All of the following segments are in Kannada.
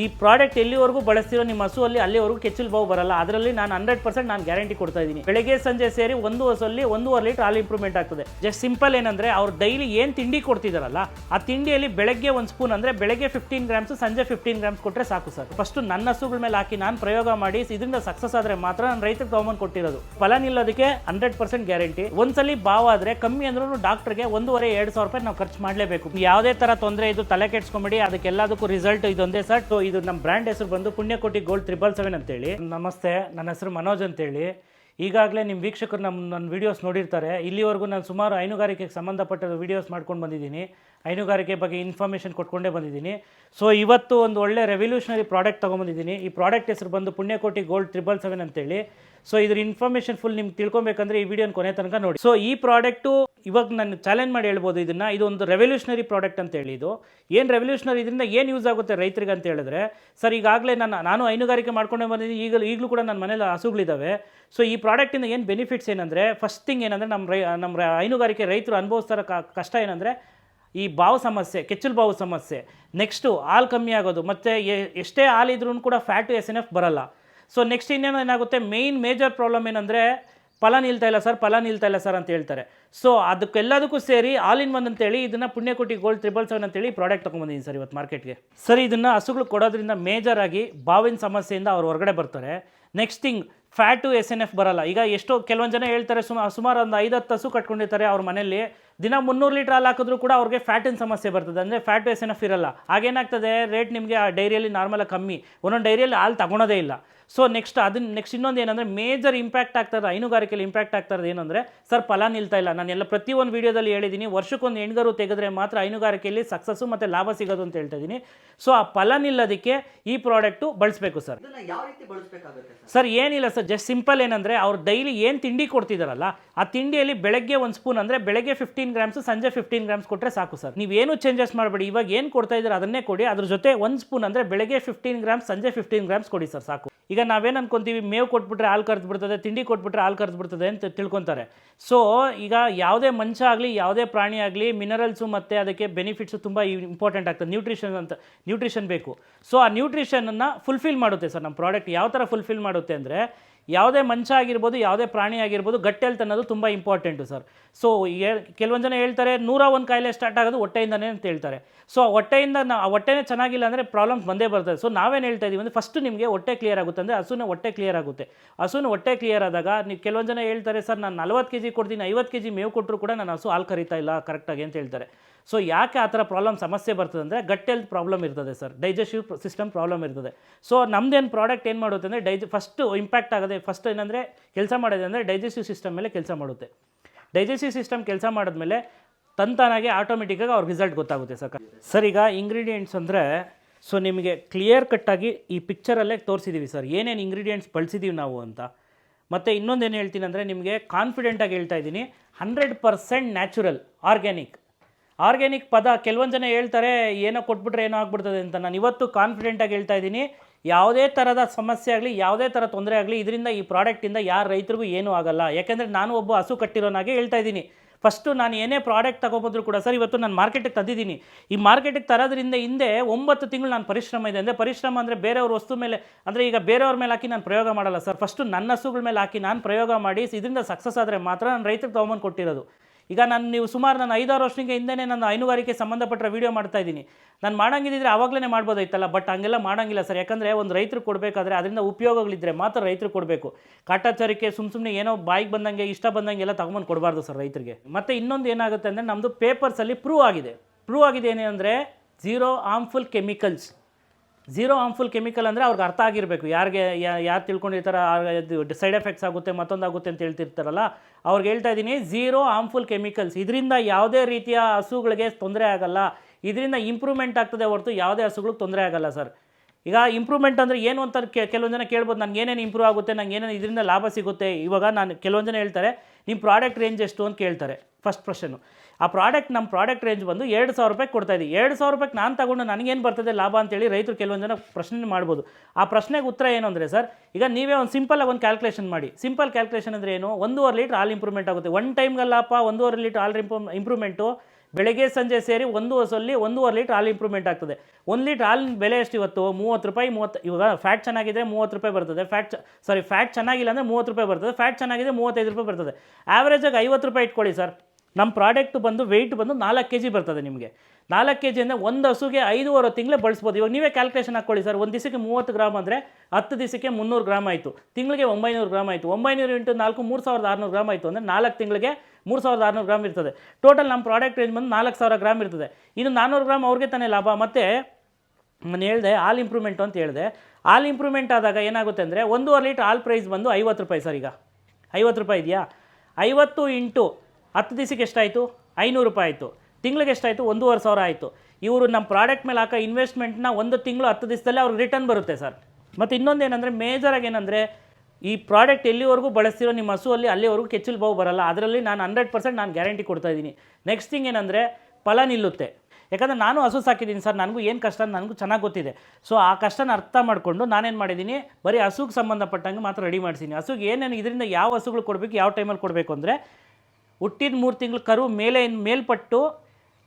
ಈ ಪ್ರಾಡಕ್ಟ್ ಎಲ್ಲಿವರೆಗೂ ಬಳಸ್ತಿರೋ ನಿಮ್ಮ ಹಸುವಲ್ಲಿ ಅಲ್ಲಿವರೆಗೂ ಕೆಚ್ಚಲು ಬಾವು ಬರಲ್ಲ. ಅದರಲ್ಲಿ ನಾನು ಹಂಡ್ರೆಡ್ ಪರ್ಸೆಂಟ್ ನಾನು ಗ್ಯಾರಂಟಿ ಕೊಡ್ತಾ ಇದ್ದೀನಿ. ಬೆಳಗ್ಗೆ, ಸಂಜೆ ಸೇರಿ ಒಂದು ಹಸುವಲ್ಲಿ ಒಂದೂವರೆ ಲೀಟರ್ ಹಾಲು ಇಂಪ್ರೂವ್ಮೆಂಟ್ ಆಗ್ತದೆ. ಜಸ್ಟ್ ಸಿಂಪಲ್ ಏನಂದ್ರೆ ಅವ್ರು ಡೈಲಿ ಏನು ತಿಂಡಿ ಕೊಡ್ತಿದಾರಲ್ಲ, ಆ ತಿಂಡಿಯಲ್ಲಿ ಬೆಳಗ್ಗೆ ಒಂದು ಸ್ಪೂನ್ ಅಂದ್ರೆ ಬೆಳಗ್ಗೆ ಫಿಫ್ಟೀನ್ ಗ್ರಾಮ್ಸ್ ಸಂಜೆ ಫಿಫ್ಟೀನ್ ಗ್ರಾಮ್ಸ್ ಕೊಟ್ಟರೆ ಸಾಕು ಸರ್. ಫಸ್ಟ್ ನನ್ನ ಹಸುಗಳ ಮೇಲೆ ಹಾಕಿ ನಾನು ಪ್ರಯೋಗ ಮಾಡಿ, ಇದರಿಂದ ಸಕ್ಸಸ್ ಆದ್ರೆ ಮಾತ್ರ ನಾನು ರೈತರಿಗೆ ಗೌರ್ಮೆಂಟ್ ಕೊಟ್ಟಿರೋದು. ಫಲ ನಿಲ್ಲೋದಕ್ಕೆ ಹಂಡ್ರೆಡ್ ಪರ್ಸೆಂಟ್ ಗ್ಯಾರಂಟಿ ಒಂದ್ಸಲಿ ಬಾವ್ ಆದ್ರೆ ಕಮ್ಮಿ ಅಂದ್ರೂ ಡಾಕ್ಟರ್ಗೆ ಒಂದೂವರೆ, ಎರಡು ಸಾವಿರ ರೂಪಾಯಿ ನಾವು ಖರ್ಚು ಮಾಡಲೇಬೇಕು. ಯಾವುದೇ ತರ ತೊಂದರೆ ಇದು ತಲೆ ಕೆಡ್ಸ್ಕೊಂಬಿಡಿ, ಅದಕ್ಕೆಲ್ಲದಕ್ಕೂ ರಿಸಲ್ಟ್ ಇದೊಂದೇ ಸರ್. ಇದು ನಮ್ಮ ಬ್ರ್ಯಾಂಡ್ ಹೆಸರು ಬಂದು ಪುಣ್ಯಕೋಟಿ ಗೋಲ್ಡ್ ತ್ರಿಬಲ್ ಸೆವೆನ್ ಅಂತೇಳಿ. ನಮಸ್ತೆ, ನನ್ನ ಹೆಸರು ಮನೋಜ್ ಅಂತೇಳಿ. ಈಗಾಗಲೇ ನಿಮ್ಮ ವೀಕ್ಷಕರು ನಮ್ಮ ನನ್ನ ವೀಡಿಯೋಸ್ ನೋಡಿರ್ತಾರೆ. ಇಲ್ಲಿವರೆಗೂ ನಾನು ಸುಮಾರು ಹೈನುಗಾರಿಕೆಗೆ ಸಂಬಂಧಪಟ್ಟ ವೀಡಿಯೋಸ್ ಮಾಡ್ಕೊಂಡು ಬಂದಿದ್ದೀನಿ. ಹೈನುಗಾರಿಕೆ ಬಗ್ಗೆ ಇನ್ಫಾರ್ಮೇಷನ್ ಕೊಟ್ಕೊಂಡೇ ಬಂದಿದ್ದೀನಿ. ಸೊ ಇವತ್ತು ಒಂದು ಒಳ್ಳೆ ರೆವಲ್ಯೂಷನರಿ ಪ್ರಾಡಕ್ಟ್ ತೊಗೊಂಬಂದಿದ್ದೀನಿ. ಈ ಪ್ರಾಡಕ್ಟ್ ಹೆಸರು ಬಂದು ಪುಣ್ಯಕೋಟಿ ಗೋಲ್ಡ್ ತ್ರಿಬಲ್ ಸೆವೆನ್ ಅಂತೇಳಿ. ಸೊ ಇದ್ರ ಇನ್ಫಾರ್ಮೇಷನ್ ಫುಲ್ ನಿಮ್ಗೆ ತಿಳ್ಕೊಬೇಕಂದ್ರೆ ಈ ವಿಡಿಯೋನ ಕೊನೆ ತನಕ ನೋಡಿ. ಸೊ ಈ ಪ್ರಾಡಕ್ಟು ಇವಾಗ ನಾನು ಚಾಲೆಂಜ್ ಮಾಡಿ ಹೇಳ್ಬೋದು ಇದನ್ನು. ಇದು ಒಂದು ರೆವಲ್ಯೂಷನರಿ ಪ್ರಾಡಕ್ಟ್ ಅಂತ ಹೇಳಿ ಇದು. ಏನು ರೆವಲ್ಯೂಷನರಿ ಇದರಿಂದ ಏನು ಯೂಸ್ ಆಗುತ್ತೆ ರೈತರಿಗೆ ಅಂತ ಹೇಳಿದ್ರೆ ಸರ್ ಈಗಾಗಲೇ ನಾನು ನಾನು ಹೈನುಗಾರಿಕೆ ಮಾಡ್ಕೊಂಡೇ ಬಂದಿದ್ದೀನಿ, ಈಗಲೂ ಈಗಲೂ ಕೂಡ ನನ್ನ ಮನೇಲಿ ಹಸುಗಳಿದ್ದಾವೆ ಸೊ ಈ ಪ್ರಾಡಕ್ಟಿಂದ ಏನು ಬೆನಿಫಿಟ್ಸ್ ಏನಂದರೆ ಫಸ್ಟ್ ಥಿಂಗ್ ಏನಂದರೆ ನಮ್ಮ ರೈ ನಮ್ಮ ಹೈನುಗಾರಿಕೆ ರೈತರು ಅನುಭವಿಸ್ತಾರ ಕಷ್ಟ ಏನಂದರೆ, ಈ ಬಾವು ಸಮಸ್ಯೆ, ಕೆಚ್ಚಲು ಬಾವು ಸಮಸ್ಯೆ. ನೆಕ್ಸ್ಟು ಹಾಲು ಕಮ್ಮಿ ಆಗೋದು. ಮತ್ತು ಎಷ್ಟೇ ಹಾಲಿದ್ರೂ ಕೂಡ ಫ್ಯಾಟು ಎಸ್ ಎನ್ ಎಫ್ ಬರಲ್ಲ. ಸೊ ನೆಕ್ಸ್ಟ್ ಇನ್ನೇನು ಏನಾಗುತ್ತೆ? ಮೇಯ್ನ್ ಮೇಜರ್ ಪ್ರಾಬ್ಲಮ್ ಏನಂದರೆ ಫಲ ನಿಲ್ತಾ ಇಲ್ಲ ಸರ್, ಫಲ ನಿಲ್ತಾ ಇಲ್ಲ ಸರ್ ಅಂತ ಹೇಳ್ತಾರೆ. ಸೊ ಅದಕ್ಕೆಲ್ಲದಕ್ಕೂ ಸೇರಿ ಆಲ್ ಇನ್ ಒನ್ ಅಂತೇಳಿ ಇದನ್ನು ಪುಣ್ಯಕೋಟಿ ಗೋಲ್ಡ್ ತ್ರಿಬಲ್ ಸೆವೆನ್ ಅಂತೇಳಿ ಪ್ರಾಡಕ್ಟ್ ತೊಗೊಂಬಂದಿದ್ದೀನಿ ಸರ್ ಇವತ್ತು ಮಾರ್ಕೆಟ್ಗೆ ಸರ್, ಇದನ್ನು ಹಸುಗಳು ಕೊಡೋದ್ರಿಂದ ಮೇಜರ್ ಆಗಿ ಬಾವಿನ ಸಮಸ್ಯೆಯಿಂದ ಅವ್ರು ಹೊರಗಡೆ ಬರ್ತಾರೆ. Next thing fat S N F ಬರಲ್ಲ. ಈಗ ಎಷ್ಟೋ ಕೆಲವೊಂದು ಜನ ಹೇಳ್ತಾರೆ ಸುಮಾರು ಸುಮಾರು ಒಂದು ಐದು ಹತ್ತು ಹಸು ಕಟ್ಕೊಂಡಿರ್ತಾರೆ ಅವ್ರ ಮನೆಯಲ್ಲಿ. ದಿನ ಮುನ್ನೂರು ಲೀಟ್ರ್ ಹಾಲು ಹಾಕಿದ್ರು ಕೂಡ ಅವ್ರಿಗೆ ಫ್ಯಾಟಿನ ಸಮಸ್ಯೆ ಬರ್ತದೆ. ಅಂದರೆ ಫ್ಯಾಟು ಎಸ್ ಎನ್ ಎಫ್ ಇರಲ್ಲ. ಆಗೇನಾಗ್ತದೆ ರೇಟ್ ನಿಮಗೆ ಆ ಡೈರಿಯಲ್ಲಿ ನಾರ್ಮಲಾಗಿ ಕಮ್ಮಿ. ಒಂದೊಂದು ಡೈರಿಯಲ್ಲಿ ಹಾಲು ತಗೊಳೋದೇ ಇಲ್ಲ. ಸೊ ನೆಕ್ಸ್ಟ್ ಅದನ್ನ ನೆಕ್ಸ್ಟ್ ಇನ್ನೊಂದು ಏನಂದರೆ ಮೇಜರ್ ಇಂಪ್ಯಾಕ್ಟ್ ಆಗ್ತಾ ಇರೋದು ಹೈನುಗಾರಿಕೆಯಲ್ಲಿ ಇಂಪ್ಯಾಕ್ಟ್ ಆಗ್ತಾ ಇರೋದು ಏನಂದರೆ ಸರ್ ಫಲ ನಿಲ್ತಾ ಇಲ್ಲ. ನಾನು ಎಲ್ಲ ಪ್ರತಿಯೊಂದು ವೀಡಿಯೋದಲ್ಲಿ ಹೇಳಿದ್ದೀನಿ ವರ್ಷಕ್ಕೊಂದು ಹೆಣ್ಗರು ತೆಗೆದ್ರೆ ಮಾತ್ರ ಹೈನುಗಾರಿಕೆಯಲ್ಲಿ ಸಕ್ಸಸ್ಸು ಮತ್ತು ಲಾಭ ಸಿಗೋದು ಅಂತ ಹೇಳ್ತಾ ಇದ್ದೀನಿ ಸೊ ಆ ಫಲ ನಿಲ್ಲೋದಕ್ಕೆ ಈ ಪ್ರಾಡಕ್ಟು ಬಳಸಬೇಕು ಸರ್. ಸರ್? ಏನಿಲ್ಲ ಸರ್. ಜಸ್ಟ್ ಸಿಂಪಲ್ ಏನಂದರೆ ಅವ್ರು ಡೈಲಿ ಏನು ತಿಂಡಿ ಕೊಡ್ತಿದಾರಲ್ಲ ಆ ತಿಂಡಿಯಲ್ಲಿ ಬೆಳಗ್ಗೆ ಒಂದು ಸ್ಪೂನ್ ಅಂದರೆ ಬೆಳಗ್ಗೆ ಫಿಫ್ಟೀನ್ ಗ್ರಾಮ್ಸ್ ಸಂಜೆ ಫಿಫ್ಟೀನ್ ಗ್ರಾಮ್ಸ್ ಕೊಟ್ಟರೆ ಸಾಕು ಸರ್. ನೀವೇನು ಚೇಂಜಸ್ ಮಾಡಬೇಡಿ. ಇವಾಗ ಏನು ಕೊಡ್ತಾ ಇದ್ದೀರ ಅದನ್ನೇ ಕೊಡಿ. ಅದ್ರ ಜೊತೆ ಒಂದು ಸ್ಪೂನ್ ಅಂದರೆ ಬೆಳಗ್ಗೆ ಫಿಫ್ಟೀನ್ ಗ್ರಾಮ್ಸ್ ಸಂಜೆ ಫಿಫ್ಟೀನ್ ಗ್ರಾಮ್ಸ್ ಕೊಡಿ ಸರ್ ಸಾಕು. ಈಗ ನಾವೇನು ಅನ್ಕೊಂತೀವಿ, ಮೇವು ಕೊಟ್ಬಿಟ್ರೆ ಹಾಲು ಕರೆದು ಬಿಡ್ತದೆ, ತಿಂಡಿ ಕೊಟ್ಬಿಟ್ರೆ ಹಾಲು ಕರೆದು ಬಿಡ್ತದೆ ಅಂತ ತಿಳ್ಕೊತಾರೆ. ಸೊ ಈಗ ಯಾವುದೇ ಮನುಷ್ಯ ಆಗಲಿ, ಯಾವುದೇ ಪ್ರಾಣಿ ಆಗಲಿ ಮಿನರಲ್ಸು ಮತ್ತು ಅದಕ್ಕೆ ಬೆನಿಫಿಟ್ಸು ತುಂಬ ಇಂಪಾರ್ಟೆಂಟ್ ಆಗ್ತದೆ. ನ್ಯೂಟ್ರಿಷನ್ ಅಂತ ನ್ಯೂಟ್ರಿಷನ್ ಬೇಕು. ಸೊ ಆ ನ್ಯೂಟ್ರಿಷನನ್ನು ಫುಲ್ಫಿಲ್ ಮಾಡುತ್ತೆ ಸರ್ ನಮ್ಮ ಪ್ರಾಡಕ್ಟ್ ಯಾವ ಥರ ಫುಲ್ಫಿಲ್ ಮಾಡುತ್ತೆ ಅಂದರೆ ಯಾವುದೇ ಮನುಷ್ಯ ಆಗಿರ್ಬೋದು, ಯಾವುದೇ ಪ್ರಾಣಿ ಆಗಿರ್ಬೋದು ಗಟ್ಟೆಯಲ್ಲಿ ತನ್ನೋದು ತುಂಬ ಇಂಪಾರ್ಟೆಂಟು ಸರ್. ಸೊ ಕೆಲವೊಂದು ಜನ ಹೇಳ್ತಾರೆ, ನೂರ ಒಂದು ಕಾಯಿಲೆ ಸ್ಟಾರ್ಟ್ ಆಗೋದು ಹೊಟ್ಟೆಯಿಂದನೇ ಅಂತ ಹೇಳ್ತಾರೆ. ಸೊ ಆ ಹೊಟ್ಟೆಯಿಂದ ನಾ ಹೊಟ್ಟೆನೇ ಚೆನ್ನಾಗಿಲ್ಲ ಅಂದರೆ ಪ್ರಾಬ್ಲಮ್ಸ್ ಬಂದೇ ಬರ್ತದೆ. ಸೊ ನಾವೇನು ಹೇಳ್ತಾ ಇದೀವಿ ಅಂದರೆ ಫಸ್ಟ್ ನಿಮಗೆ ಹೊಟ್ಟೆ ಕ್ಲಿಯರ್ ಆಗುತ್ತೆ ಅಂದರೆ ಹಸುನ ಹೊಟ್ಟೆ ಕ್ಲಿಯರ್ ಆಗುತ್ತೆ. ಹಸುನ ಹೊಟ್ಟೆ ಕ್ಲಿಯರ್ ಆದಾಗ ನೀವು ಕೆಲವೊಂದು ಜನ ಹೇಳ್ತಾರೆ, ಸರ್, ನಾನು ನಲ್ವತ್ತು ಕೆ ಜಿ ಕೊಡ್ತೀನಿ ಐವತ್ತು ಕೆ ಜಿ ಮೇವು ಕೊಟ್ಟರು ಕೂಡ ನಾನು ಹಸು ಹಾಲು ಕರಿತಾ ಇಲ್ಲ ಕರೆಕ್ಟಾಗಿ ಅಂತ ಹೇಳ್ತಾರೆ. ಸೊ ಯಾಕೆ ಆ ಥರ ಪ್ರಾಬ್ಲಮ್ ಸಮಸ್ಯೆ ಬರ್ತದೆ ಅಂದರೆ ಗಟ್ ಹೆಲ್ತ್ ಪ್ರಾಬ್ಲಮ್ ಇರ್ತದೆ ಸರ್ ಡೈಜೆಸ್ಟಿವ್ ಸಿಸ್ಟಮ್ ಪ್ರಾಬ್ಲಮ್ ಇರ್ತದೆ. ಸೊ ನಮ್ದೇನು ಪ್ರಾಡಕ್ಟ್ ಏನು ಮಾಡುತ್ತೆ ಅಂದರೆ ಡೈಜ್ ಫಸ್ಟು ಇಂಪ್ಯಾಕ್ಟ್ ಆಗದೆ ಫಸ್ಟ್ ಏನಂದರೆ ಕೆಲಸ ಮಾಡೋದು ಅಂದರೆ ಡೈಜೆಸ್ಟಿವ್ ಸಿಸ್ಟಮ್ ಮೇಲೆ ಕೆಲಸ ಮಾಡುತ್ತೆ. ಡೈಜೆಸ್ಟಿವ್ ಸಿಸ್ಟಮ್ ಕೆಲಸ ಮಾಡಿದ್ಮೇಲೆ ತಂತಾನಾಗೆ ಆಟೋಮೆಟಿಕ್ಕಾಗಿ ಅವ್ರ ರಿಸಲ್ಟ್ ಗೊತ್ತಾಗುತ್ತೆ ಸರ್ ಸರ್ ಈಗ ಇಂಗ್ರೀಡಿಯೆಂಟ್ಸ್ ಅಂದರೆ ಸೊ ನಿಮಗೆ ಕ್ಲಿಯರ್ ಕಟ್ಟಾಗಿ ಈ ಪಿಕ್ಚರಲ್ಲೇ ತೋರಿಸಿದ್ದೀವಿ ಸರ್ ಏನೇನು ಇಂಗ್ರೀಡಿಯೆಂಟ್ಸ್ ಬಳಸಿದ್ದೀವಿ ನಾವು ಅಂತ. ಮತ್ತು ಇನ್ನೊಂದೇನು ಹೇಳ್ತೀನಿ ಅಂದರೆ ನಿಮಗೆ ಕಾನ್ಫಿಡೆಂಟಾಗಿ ಹೇಳ್ತಾ ಇದ್ದೀನಿ. Hundred percent natural organic organic ಪದ ಕೆಲವೊಂದು ಜನ ಹೇಳ್ತಾರೆ, ಏನೋ ಕೊಟ್ಬಿಟ್ರೆ ಏನೋ ಆಗ್ಬಿಡ್ತದೆ ಅಂತ. ನಾನು ಇವತ್ತು ಕಾನ್ಫಿಡೆಂಟಾಗಿ ಹೇಳ್ತಾ ಇದ್ದೀನಿ, ಯಾವುದೇ ಥರದ ಸಮಸ್ಯೆ ಆಗಲಿ, ಯಾವುದೇ ಥರ ತೊಂದರೆ ಆಗಲಿ, ಇದರಿಂದ ಈ ಪ್ರಾಡಕ್ಟಿಂದ ಯಾರ ರೈತರಿಗೂ ಏನೂ ಆಗಲ್ಲ. ಯಾಕೆಂದರೆ ನಾನು ಒಬ್ಬ ಹಸು ಕಟ್ಟಿರೋನಾಗೆ ಹೇಳ್ತಾ ಇದ್ದೀನಿ. ಫಸ್ಟು ನಾನು ಏನೇ ಪ್ರಾಡಕ್ಟ್ ತಗೊಬೋದ್ರು ಕೂಡ, ಸರ್ ಇವತ್ತು ನಾನು ಮಾರ್ಕೆಟಿಗೆ ತಂದಿದ್ದೀನಿ. ಈ ಮಾರ್ಕೆಟಿಗೆ ತರೋದ್ರಿಂದ ಹಿಂದೆ ಒಂಬತ್ತು ತಿಂಗಳು ನಾನು ಪರಿಶ್ರಮ ಇದೆ. ಅಂದರೆ ಪರಿಶ್ರಮ ಅಂದರೆ ಬೇರೆಯವ್ರ ವಸ್ತು ಮೇಲೆ, ಅಂದರೆ ಈಗ ಬೇರೆಯವ್ರ ಮೇಲೆ ಹಾಕಿ ನಾನು ಪ್ರಯೋಗ ಮಾಡಲ್ಲ, ಸರ್. ಫಸ್ಟು ನನ್ನ ಹಸುಗಳ ಮೇಲೆ ಹಾಕಿ ನಾನು ಪ್ರಯೋಗ ಮಾಡಿ, ಇದರಿಂದ ಸಕ್ಸಸ್ ಆದರೆ ಮಾತ್ರ ನಾನು ರೈತರಿಗೆ ತೊಗೊಂಬಂದು ಕೊಟ್ಟಿರೋದು. ಈಗ ನಾನು ನೀವು ಸುಮಾರು ನಾನು ಐದಾರು ವರ್ಷಕ್ಕೆ ಹಿಂದೆನೇ ನನ್ನ ಹೈನುಗಾರಿಕೆ ಸಂಬಂಧಪಟ್ಟ ವೀಡಿಯೋ ಮಾಡ್ತಾ ಇದ್ದೀನಿ. ನಾನು ಮಾಡಂಗಿದ್ದಿದ್ರೆ ಆವಾಗಲೇ ಮಾಡ್ಬೋದಾಯ್ತಲ್ಲ ಬಟ್ ಹಂಗೆಲ್ಲ ಮಾಡೋಂಗಿಲ್ಲ ಸರ್. ಯಾಕಂದರೆ ಒಂದು ರೈತರು ಕೊಡಬೇಕಾದ್ರೆ ಅದರಿಂದ ಉಪಯೋಗಗಳಿದ್ದರೆ ಮಾತ್ರ ರೈತರು ಕೊಡಬೇಕು. ಕಾಟಾಚಾರಕ್ಕೆ ಸುಮ್ಮ ಸುಮ್ಮನೆ ಏನೋ ಬಾಯಿಗೆ ಬಂದಂಗೆ, ಇಷ್ಟ ಬಂದಂಗೆ ಎಲ್ಲ ತಗೊಂಬಂದು ಕೊಡಬಾರ್ದು ಸರ್ ರೈತರಿಗೆ. ಮತ್ತು ಇನ್ನೊಂದು ಏನಾಗುತ್ತೆ ಅಂದರೆ ನಮ್ಮದು ಪೇಪರ್ಸಲ್ಲಿ ಪ್ರೂವ್ ಆಗಿದೆ. ಪ್ರೂವ್ ಆಗಿದೆ ಏನೆಂದರೆ zero harmful chemicals zero harmful chemical ಅಂದರೆ ಅವ್ರಿಗೆ ಅರ್ಥ ಆಗಿರಬೇಕು. ಯಾರಿಗೆ ಯಾರು ತಿಳ್ಕೊಂಡಿರ್ತಾರ ಸೈಡ್ ಎಫೆಕ್ಟ್ಸ್ ಆಗುತ್ತೆ, ಮತ್ತೊಂದಾಗುತ್ತೆ ಅಂತ ಹೇಳ್ತಿರ್ತಾರಲ್ಲ, ಅವ್ರಿಗೆ ಹೇಳ್ತಾ ಇದ್ದೀನಿ ಝೀರೋ ಹಾರ್ಮ್ಫುಲ್ ಕೆಮಿಕಲ್ಸ್ ಇದರಿಂದ ಯಾವುದೇ ರೀತಿಯ ಹಸುಗಳಿಗೆ ತೊಂದರೆ ಆಗಲ್ಲ. ಇದರಿಂದ ಇಂಪ್ರೂವ್ಮೆಂಟ್ ಆಗ್ತದೆ ಹೊರತು ಯಾವುದೇ ಹಸುಗಳಿಗೆ ತೊಂದರೆ ಆಗಲ್ಲ ಸರ್ ಈಗ ಇಂಪ್ರೂವ್ಮೆಂಟ್ ಅಂದರೆ ಏನು ಅಂತ ಕೆಲವೊಂದು ಜನ ಕೇಳ್ಬೋದು ನನಗೆ ಏನೇನು ಇಂಪ್ರೂವ್ ಆಗುತ್ತೆ ನನಗೆ ಏನೇನು ಇದರಿಂದ ಲಾಭ ಸಿಗುತ್ತೆ? ಇವಾಗ ನಾನು ಕೆಲವೊಂದು ಜನ ಹೇಳ್ತಾರೆ ನಿಮ್ಮ ಪ್ರಾಡಕ್ಟ್ ರೇಂಜ್ ಎಷ್ಟು ಅಂತ ಕೇಳ್ತಾರೆ ಫಸ್ಟ್ ಪ್ರಶ್ನು ಆ ಪ್ರಾಡಕ್ಟ್ ನಮ್ಮ ಪ್ರಾಡಕ್ಟ್ ರೇಂಜ್ ಬಂದು ಎರಡು ಸಾವಿರ ರೂಪಾಯಿ ಕೊಡ್ತಾ ಇದೆ ಎರಡು ಸಾವಿರ ರೂಪಾಯಿಗೆ ನಾನು ತಗೊಂಡು ನನಗೇನು ಬರ್ತದೆ ಲಾಭ ಅಂತೇಳಿ ರೈತರು ಕೆಲವೊಂದು ಜನ ಪ್ರಶ್ನೆ ಮಾಡ್ಬೋದು. ಆ ಪ್ರಶ್ನೆಗೆ ಉತ್ತರ ಏನು ಅಂದರೆ ಸರ್, ಈಗ ನೀವೇ ಒಂದು ಸಿಂಪಲ್ ಒಂದು ಕ್ಯಾಲ್ಕುಲೇಷನ್ ಮಾಡಿ. ಸಿಂಪಲ್ ಕ್ಯಾಲ್ಕುಲೇಷನ್ ಅಂದರೆ ಏನು? ಒಂದೂವರೆ ಲೀಟ್ರ್ ಹಾಲು ಇಂಪ್ರೂವ್ಮೆಂಟ್ ಆಗುತ್ತೆ. ಒನ್ ಟೈಮ್ಗಲ್ಲಪ್ಪ ಒಂದೂವರೆ ಲೀಟ್ರ್ ಹಾಲು ಇಂಪ್ರೂವ್ ಇಂಪ್ರೂವ್ಮೆಂಟು ಬೆಳಗ್ಗೆ ಸಂಜೆ ಸೇರಿ ಒಂದು ಸೊಲ್ಲಿ ಒಂದೂವರೆ ಲೀಟ್ರ್ ಹಾಲು ಇಂಪ್ರೂವ್ಮೆಂಟ್ ಆಗ್ತದೆ. ಒಂದು ಲೀಟ್ರ್ ಹಾಲಿನ ಬೆಲೆ ಎಷ್ಟು ಇವತ್ತು? ಮೂವತ್ತು ರೂಪಾಯಿ, ಮೂವತ್ತು ಇವಾಗ ಫ್ಯಾಟ್ ಚೆನ್ನಾಗಿದೆ ಮೂವತ್ತು ರೂಪಾಯಿ ಬರ್ತದೆ. ಫ್ಯಾಟ್ ಸಾರಿ ಫ್ಯಾಟ್ ಚೆನ್ನಾಗಿಲ್ಲ ಅಂದರೆ ಮೂವತ್ತು ರೂಪಾಯಿ ಬರ್ತದೆ. ಫ್ಯಾಟ್ ಚೆನ್ನಾಗಿದೆ ಮೂವತ್ತೈದು ರೂಪಾಯಿ ಬರ್ತದೆ. ಆ್ಯಾವ್ರೇಜಾಗಿ ಐವತ್ತು ರೂಪಾಯಿ ಇಟ್ಕೊಳ್ಳಿ ಸರ್. ನಮ್ಮ ಪ್ರಾಡಕ್ಟ್ ಬಂದು ವೆಯ್ಟ್ ಬಂದು ನಾಲ್ಕು ಕೆ ಜಿ ಬರ್ತದೆ ನಿಮಗೆ. ನಾಲ್ಕು ಕೆ ಜಿ ಅಂದರೆ ಒಂದು ಹಸುಗೆ ಐದೂವರೆ ತಿಂಗಳೇ ಬಳಸ್ಬೋದು. ಇವಾಗ ನೀವೇ ಕ್ಯಾಲ್ಕುಲೇಷನ್ ಹಾಕ್ಕೊಳ್ಳಿ ಸರ್. ಒಂದು ದಿವಸಕ್ಕೆ ಮೂವತ್ತು ಗ್ರಾಮ್ ಅಂದರೆ ಹತ್ತು ದಿವಸಕ್ಕೆ ಮುನ್ನೂರು ಗ್ರಾಮ್ ಆಯಿತು. ತಿಂಗಳಿಗೆ ಒಂಬೈನೂರು ಗ್ರಾಮ್ ಆಯಿತು. ಒಂಬೈನೂರು ಇಂಟು ನಾಲ್ಕು ಮೂರು ಸಾವಿರದ ಆರುನೂರು ಗ್ರಾಮ್ ಆಯಿತು ಅಂದರೆ ನಾಲ್ಕು ತಿಂಗಳಿಗೆ ಮೂರು ಸಾವಿರದ ಆರುನೂರು ಗ್ರಾಮ್ ಇರ್ತದೆ. ಟೋಟಲ್ ನಮ್ಮ ಪ್ರಾಡಕ್ಟ್ ರೇಂಜ್ ಬಂದು ನಾಲ್ಕು ಸಾವಿರ ಗ್ರಾಮ್ ಇರ್ತದೆ. ಇನ್ನು ನಾನ್ನೂರು ಗ್ರಾಮ್ ಅವ್ರಿಗೆ ತಾನೇ ಲಾಭ. ಮತ್ತು ನಾನು ಹೇಳಿದೆ ಹಾಲ್ ಇಂಪ್ರೂವ್ಮೆಂಟು ಅಂತ ಹೇಳಿದೆ. ಹಾಲ್ ಇಂಪ್ರೂವ್ಮೆಂಟ್ ಆದಾಗ ಏನಾಗುತ್ತೆ ಅಂದರೆ ಒಂದೂವರೆ ಲೀಟ್ರ್ ಹಾಲ್ ಪ್ರೈಸ್ ಬಂದು ಐವತ್ತು ರೂಪಾಯಿ ಸರ್ ಈಗ. ಐವತ್ತು ರೂಪಾಯಿ ಇದೆಯಾ? ಐವತ್ತು ಇಂಟು ಹತ್ತು ದಿವಸಕ್ಕೆ ಎಷ್ಟಾಯಿತು? ಐನೂರು ರೂಪಾಯಿ ಆಯಿತು. ತಿಂಗಳಿಗೆ ಎಷ್ಟಾಯಿತು? ಒಂದೂವರೆ ಸಾವಿರ ಆಯಿತು. ಇವರು ನಮ್ಮ ಪ್ರಾಡಕ್ಟ್ ಮೇಲೆ ಹಾಕೋ ಇನ್ವೆಸ್ಟ್ಮೆಂಟ್ನ ಒಂದು ತಿಂಗಳು, ಹತ್ತು ದಿವಸದಲ್ಲೇ ಅವ್ರಿಗೆ ರಿಟರ್ನ್ ಬರುತ್ತೆ ಸರ್. ಮತ್ತು ಇನ್ನೊಂದು ಏನಂದರೆ ಮೇಜರಾಗಿ ಏನಂದರೆ, ಈ ಪ್ರಾಡಕ್ಟ್ ಎಲ್ಲಿವರೆಗೂ ಬಳಸ್ತಿರೋ ನಿಮ್ಮ ಹಸುವಲ್ಲಿ ಅಲ್ಲಿವರೆಗೂ ಕೆಚ್ಚಲು ಬಾವು ಬರಲ್ಲ. ಅದರಲ್ಲಿ ನಾನು ಹಂಡ್ರೆಡ್ ಪರ್ಸೆಂಟ್ ನಾನು ಗ್ಯಾರಂಟಿ ಕೊಡ್ತಾ ಇದ್ದೀನಿ. ನೆಕ್ಸ್ಟ್ ಥಿಂಗ್ ಏನಂದರೆ, ಫಲ ನಿಲ್ಲುತ್ತೆ. ಯಾಕಂದರೆ ನಾನು ಹಸು ಸಾಕಿದ್ದೀನಿ ಸರ್. ನನಗೂ ಏನು ಕಷ್ಟ ನನಗೂ ಚೆನ್ನಾಗಿ ಗೊತ್ತಿದೆ. ಸೊ ಆ ಕಷ್ಟನ ಅರ್ಥ ಮಾಡಿಕೊಂಡು ನಾನೇನು ಮಾಡಿದ್ದೀನಿ, ಬರೀ ಹಸುಗೆ ಸಂಬಂಧಪಟ್ಟಂಗೆ ಮಾತ್ರ ರೆಡಿ ಮಾಡಿಸಿದ್ದೀನಿ. ಹಸುಗೆ ಏನೇನು ಇದರಿಂದ ಯಾವ ಹಸುಗಳು ಕೊಡಬೇಕು, ಯಾವ ಟೈಮಲ್ಲಿ ಕೊಡಬೇಕು ಅಂದರೆ ಹುಟ್ಟಿದ ಮೂರು ತಿಂಗಳು ಕರು ಮೇಲೆ ಮೇಲ್ಪಟ್ಟು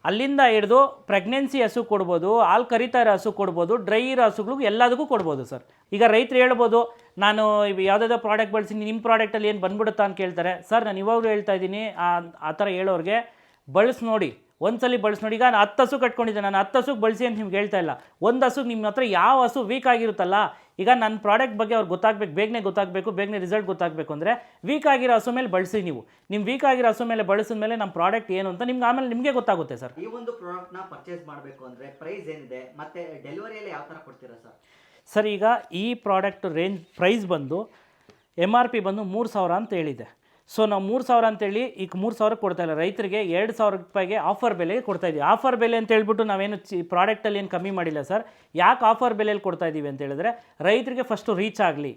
ಅಲ್ಲಿಂದ ಹಿಡಿದು ಪ್ರೆಗ್ನೆನ್ಸಿ ಹಸು ಕೊಡ್ಬೋದು, ಹಾಲು ಕರಿತಾ ಇರೋ ಹಸು ಕೊಡ್ಬೋದು ಡ್ರೈ ಇರೋ ಹಸುಗಳಿಗೂ ಎಲ್ಲದಕ್ಕೂ ಕೊಡ್ಬೋದು ಸರ್. ಈಗ ರೈತರು ಹೇಳ್ಬೋದು, ನಾನು ಯಾವುದಾದ್ರೂ ಪ್ರಾಡಕ್ಟ್ ಬಳಸಿ ನಿಮ್ಮ ಪ್ರಾಡಕ್ಟಲ್ಲಿ ಏನು ಬಂದ್ಬಿಡುತ್ತಾ ಅಂತ ಕೇಳ್ತಾರೆ. ಸರ್, ನಾನು ಇವಾಗಲೂ ಹೇಳ್ತಾ ಇದ್ದೀನಿ, ಆ ಆ ಥರ ಹೇಳೋರಿಗೆ ಬಳಸಿ ನೋಡಿ, ಒಂದ್ಸಲಿ ಬಳಸಿ ನೋಡಿ. ಈಗ ನಾನು ಹತ್ತು ಹಸು ಕಟ್ಕೊಂಡಿದ್ದೆ, ನಾನು ಹತ್ತು ಹಸುಗೆ ಬಳಸಿ ಅಂತ ನಿಮ್ಗೆ ಹೇಳ್ತಾ ಇಲ್ಲ. ಒಂದು ಹಸು ನಿಮ್ಮ ಹತ್ರ ಯಾವ ಹಸು ವೀಕ್ ಆಗಿರುತ್ತಲ್ಲ ಈಗ ನನ್ನ ಪ್ರಾಡಕ್ಟ್ ಬಗ್ಗೆ ಅವ್ರು ಗೊತ್ತಾಗಬೇಕು ಬೇಗನೆ ಗೊತ್ತಾಗಬೇಕು ಬೇಗನೆ ರಿಸಲ್ಟ್ ಗೊತ್ತಾಗಬೇಕು ಅಂದರೆ ವೀಕ್ ಆಗಿರೋ ಹಸು ಮೇಲೆ ಬಳಸಿ ನೀವು. ನಿಮ್ಮ ವೀಕ್ ಆಗಿರೋ ಹಸು ಮೇಲೆ ಬಳಸಿದ ಮೇಲೆ ನಮ್ಮ ಪ್ರಾಡಕ್ಟ್ ಏನು ಅಂತ ನಿಮ್ಗೆ ಆಮೇಲೆ ನಿಮಗೆ ಗೊತ್ತಾಗುತ್ತೆ ಸರ್. ಈ ಒಂದು ಪ್ರಾಡಕ್ಟ್ನ ಪರ್ಚೇಸ್ ಮಾಡಬೇಕು ಅಂದರೆ ಪ್ರೈಸ್ ಏನಿದೆ ಮತ್ತು ಡೆಲಿವರಿಯಲ್ಲಿ ಯಾವ ಥರ ಕೊಡ್ತೀರಾ ಸರ್? ಸರ್ ಈಗ ಈ ಪ್ರಾಡಕ್ಟ್ ರೇಂಜ್ ಪ್ರೈಸ್ ಬಂದು ಎಂ ಆರ್ ಪಿ ಬಂದು ಮೂರು ಸಾವಿರ ಅಂತ ಹೇಳಿದೆ. ಸೊ ನಾವು ಮೂರು ಸಾವಿರ ಅಂತೇಳಿ ಈಗ ಮೂರು ಸಾವಿರ ಕೊಡ್ತಾ ಇಲ್ಲ. ರೈತರಿಗೆ ಎರಡು ಸಾವಿರ ರೂಪಾಯಿಗೆ ಆಫರ್ ಬೆಲೆಗೆ ಕೊಡ್ತಾ ಇದ್ದೀವಿ ಆಫರ್ ಬೆಲೆ ಅಂತ ಹೇಳ್ಬಿಟ್ಟು ನಾವೇನು ಚಿ ಪ್ರಾಡಕ್ಟಲ್ಲಿ ಏನು ಕಮ್ಮಿ ಮಾಡಿಲ್ಲ ಸರ್. ಯಾಕೆ ಆಫರ್ ಬೆಲೆಯಲ್ಲಿ ಕೊಡ್ತಾ ಇದ್ದೀವಿ ಅಂತ ಹೇಳಿದ್ರೆ ರೈತರಿಗೆ ಫಸ್ಟು ರೀಚ್ ಆಗಲಿ.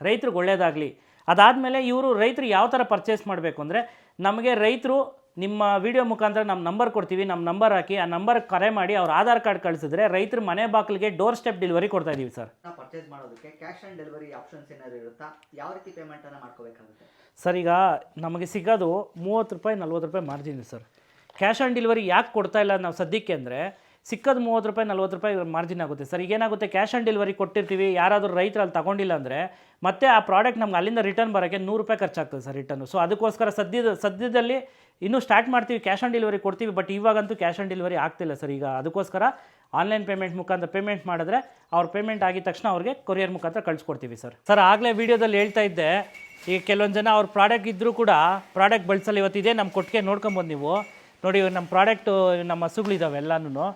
ರೈತ್ರಿಗೆ ಒಳ್ಳೆಯದಾಗಲಿ ಅದಾದಮೇಲೆ ಇವರು ರೈತರು ಯಾವ ಥರ ಪರ್ಚೇಸ್ ಮಾಡಬೇಕು ಅಂದರೆ ನಮಗೆ ರೈತರು ನಿಮ್ಮ ವಿಡಿಯೋ ಮುಖಾಂತರ ನಮ್ಮ ನಂಬರ್ ಕೊಡ್ತೀವಿ ನಮ್ಮ ನಂಬರ್ ಹಾಕಿ ಆ ನಂಬರ್ ಕರೆ ಮಾಡಿ ಅವ್ರ ಆಧಾರ್ ಕಾರ್ಡ್ ಕಳಿಸಿದ್ರೆ ರೈತರ ಮನೆ ಬಾಗಿಲಿಗೆ ಡೋರ್ ಸ್ಟೆಪ್ ಡೆಲಿವರಿ ಕೊಡ್ತಾ ಇದ್ದೀವಿ ಸರ್ ಪರ್ಚೇಸ್ ಮಾಡೋದಕ್ಕೆ ಕ್ಯಾಶ್ ಆನ್ ಡೆಲಿವರಿ ಆಪ್ಷನ್ಸ್ ಏನಾದ್ರು ಇರುತ್ತಾ? ಯಾವ ರೀತಿ ಪೇಮೆಂಟ್ ಅನ್ನ ಮಾಡ್ಕೋಬೇಕಾಗುತ್ತೆ? ಸರ್ ಈಗ ನಮಗೆ ಸಿಗೋದು ಮೂವತ್ತು ರೂಪಾಯಿ ನಲ್ವತ್ತು ರೂಪಾಯಿ margin sir cash on delivery ಯಾಕೆ ಕೊಡ್ತಾ ಇಲ್ಲ ನಾವು ಸದ್ಯಕ್ಕೆ ಅಂದರೆ ಸಿಕ್ಕದು ಮೂವತ್ತು ರೂಪಾಯಿ, ನಲ್ವತ್ತು ರೂಪಾಯಿ ಮಾರ್ಜಿನ್ ಆಗುತ್ತೆ. ಸರ್ ಈಗ ಏನಾಗುತ್ತೆ ಕ್ಯಾಶ್ ಆನ್ ಡೆಲಿವರಿ ಕೊಟ್ಟಿರ್ತೀವಿ. ಯಾರಾದರೂ ರೈತರು ಅಲ್ಲಿ ತಗೊಂಡಿಲ್ಲ ಅಂದರೆ ಮತ್ತೆ ಆ ಪ್ರಾಡಕ್ಟ್ ನಮ್ಗೆ ಅಲ್ಲಿಂದ ರಿಟರ್ನ್ ಬರೋಕ್ಕೆ ನೂರು ರೂಪಾಯಿ ಖರ್ಚಾಗ್ತದೆ ಸರ್ ರಿಟರ್ನು ಸೊ ಅದಕ್ಕೋಸ್ಕರ ಸದ್ಯದ, ಸದ್ಯದಲ್ಲಿ ಇನ್ನೂ ಸ್ಟಾರ್ಟ್ ಮಾಡ್ತೀವಿ ಕ್ಯಾಶ್ ಆನ್ ಡೆಲಿವರಿ ಕೊಡ್ತೀವಿ ಬಟ್ ಇವಾಗಂತೂ ಕ್ಯಾಶ್ ಆನ್ ಡೆಲಿವರಿ ಆಗ್ತಿಲ್ಲ ಸರ್. ಈಗ ಅದಕ್ಕೋಸ್ಕರ ಆನ್ಲೈನ್ ಪೇಮೆಂಟ್ ಮುಖಾಂತರ ಪೇಮೆಂಟ್ ಮಾಡಿದ್ರೆ ಅವ್ರ ಪೇಮೆಂಟ್ ಆಗಿದ ತಕ್ಷಣ ಅವ್ರಿಗೆ ಕೊರಿಯರ್ ಮುಖಾಂತರ ಕಳಿಸ್ಕೊಡ್ತೀವಿ ಸರ್. ಸರ್, ಆಗಲೇ ವೀಡಿಯೋದಲ್ಲಿ ಹೇಳ್ತಾ ಇದ್ದೆ ಈಗ ಕೆಲವೊಂದು ಜನ ಅವ್ರ ಪ್ರಾಡಕ್ಟ್ ಇದ್ದರೂ ಕೂಡ ಪ್ರಾಡಕ್ಟ್ ಬಳಸಲ್ಲ. ಇವತ್ತಿದೆ ನಮ್ಮ ಕೊಟ್ಟಿಗೆ ನೋಡ್ಕೊಂಬೋದು ನೀವು. ನೋಡಿ ನಮ್ಮ ಪ್ರಾಡಕ್ಟು ನಮ್ಮ ಹಸುಗಳಿದ್ದಾವೆ ಎಲ್ಲನೂ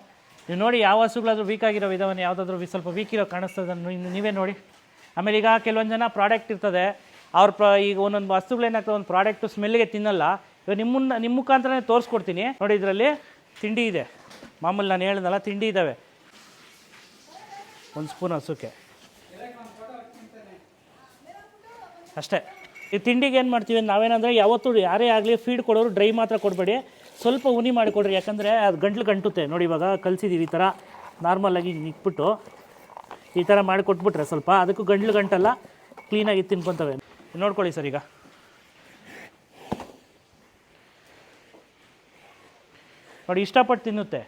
ನೀವು ನೋಡಿ ಯಾವ ಹಸುಗಳಾದರೂ ವೀಕ್ ಆಗಿರೋ ವಿಧವನ್ನು ಯಾವುದಾದ್ರೂ ಸ್ವಲ್ಪ ವೀಕ್ ಇರೋ ಕಾಣಿಸ್ತದೆ ನೀವು- ನೋಡಿ. ಆಮೇಲೆ ಈಗ ಕೆಲವೊಂದು ಜನ ಪ್ರಾಡಕ್ಟ್ ಇರ್ತದೆ. ಅವ್ರ ಪ್ರ ಈಗ ಒಂದೊಂದು ವಸ್ತುಗಳೇನಾಗ್ತದೆ ಒಂದು ಪ್ರಾಡಕ್ಟು ಸ್ಮೆಲ್ಗೆ ತಿನ್ನಲ್ಲ. ಇವಾಗ ನಿಮ್ಮನ್ನ ನಿಮ್ಮ ಮುಖಾಂತರನೇ ತೋರಿಸ್ಕೊಡ್ತೀನಿ. ನೋಡಿ ಇದರಲ್ಲಿ ತಿಂಡಿ ಇದೆ. ಮಾಮೂಲಿ ನಾನು ಹೇಳ್ದಲ್ಲ, ತಿಂಡಿ ಇದ್ದಾವೆ ಒಂದು ಸ್ಪೂನ್ ಹಸುಕ್ಕೆ. ಅಷ್ಟೇ. ಈ ತಿಂಡಿಗೆ ಏನು ಮಾಡ್ತೀವಿ ನಾವೇನಂದರೆ, ಯಾವತ್ತೂ ಯಾರೇ ಆಗಲಿ ಫೀಡ್ ಕೊಡೋರು ಡ್ರೈ ಮಾತ್ರ ಕೊಡಬೇಡಿ. ಸ್ವಲ್ಪ ಉನಿ ಮಾಡಿಕೊಡ್ರಿ ಯಾಕಂದರೆ ಅದು ಗಂಟ್ಲು ಗಂಟುತ್ತೆ. ನೋಡಿ ಇವಾಗ ಕಲಿಸಿದ್ದೀವಿ ಈ ಥರ ನಾರ್ಮಲಾಗಿ ಇಟ್ಬಿಟ್ಟು ಈ ಥರ ಮಾಡಿಕೊಟ್ಬಿಟ್ರೆ ಸ್ವಲ್ಪ. ಅದಕ್ಕೂ ಗಂಟ್ಲು ಗಂಟಲ್ಲ ಕ್ಲೀನಾಗಿ ತಿನ್ಕೊತವೆ ನೋಡ್ಕೊಳ್ಳಿ ಸರ್ ಈಗ. ನೋಡಿ ಇಷ್ಟಪಟ್ಟು ತಿನ್ನುತ್ತೆ.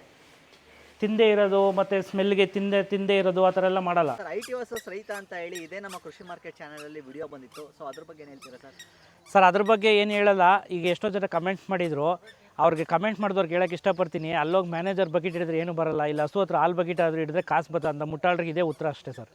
ತಿಂದೇ ಇರೋದು ಮತ್ತೆ ಸ್ಮೆಲ್ಗೆ ತಿಂದೆ ತಿಂದೇ ಇರೋದು ಆ ಥರ ಎಲ್ಲ ಮಾಡಲ್ಲ. ಸರ್ ಐ ಟಿ ವರ್ಸಸ್ ರೈತ ಅಂತ ಹೇಳಿ ಇದೇ ನಮ್ಮ ಕೃಷಿ ಮಾರ್ಕೆಟ್ ಚಾನಲಲ್ಲಿ ವಿಡಿಯೋ ಬಂದಿತ್ತು. ಸೊ ಅದ್ರ ಬಗ್ಗೆ ಏನು ಹೇಳ್ತೀರಾ ಸರ್? ಸರ್ ಅದ್ರ ಬಗ್ಗೆ ಏನು ಹೇಳಲ್ಲ. ಈಗ ಎಷ್ಟೋ ಜನ ಕಮೆಂಟ್ ಮಾಡಿದರು. ಅವ್ರಿಗೆ ಕಮೆಂಟ್ ಮಾಡಿದವ್ರಿಗೆ ಹೇಳಕ್ಕೆ ಇಷ್ಟಪಡ್ತೀನಿ. ಅಲ್ಲೋಗಿ ಮ್ಯಾನೇಜರ್ ಬಕೆಟ್ ಹಿಡಿದ್ರೆ ಏನು ಬರಲ್ಲ. ಇಲ್ಲ ಹಸು ಹತ್ರ ಹಾಲು ಬಕೆಟ್ ಆದರೂ ಹಿಡಿದ್ರೆ ಕಾಸು ಬತ್ತ ಅಂತ ಮುಟ್ಟಾಳ್ರಿಗೆ ಇದೇ ಉತ್ತರ ಅಷ್ಟೇ ಸರ್.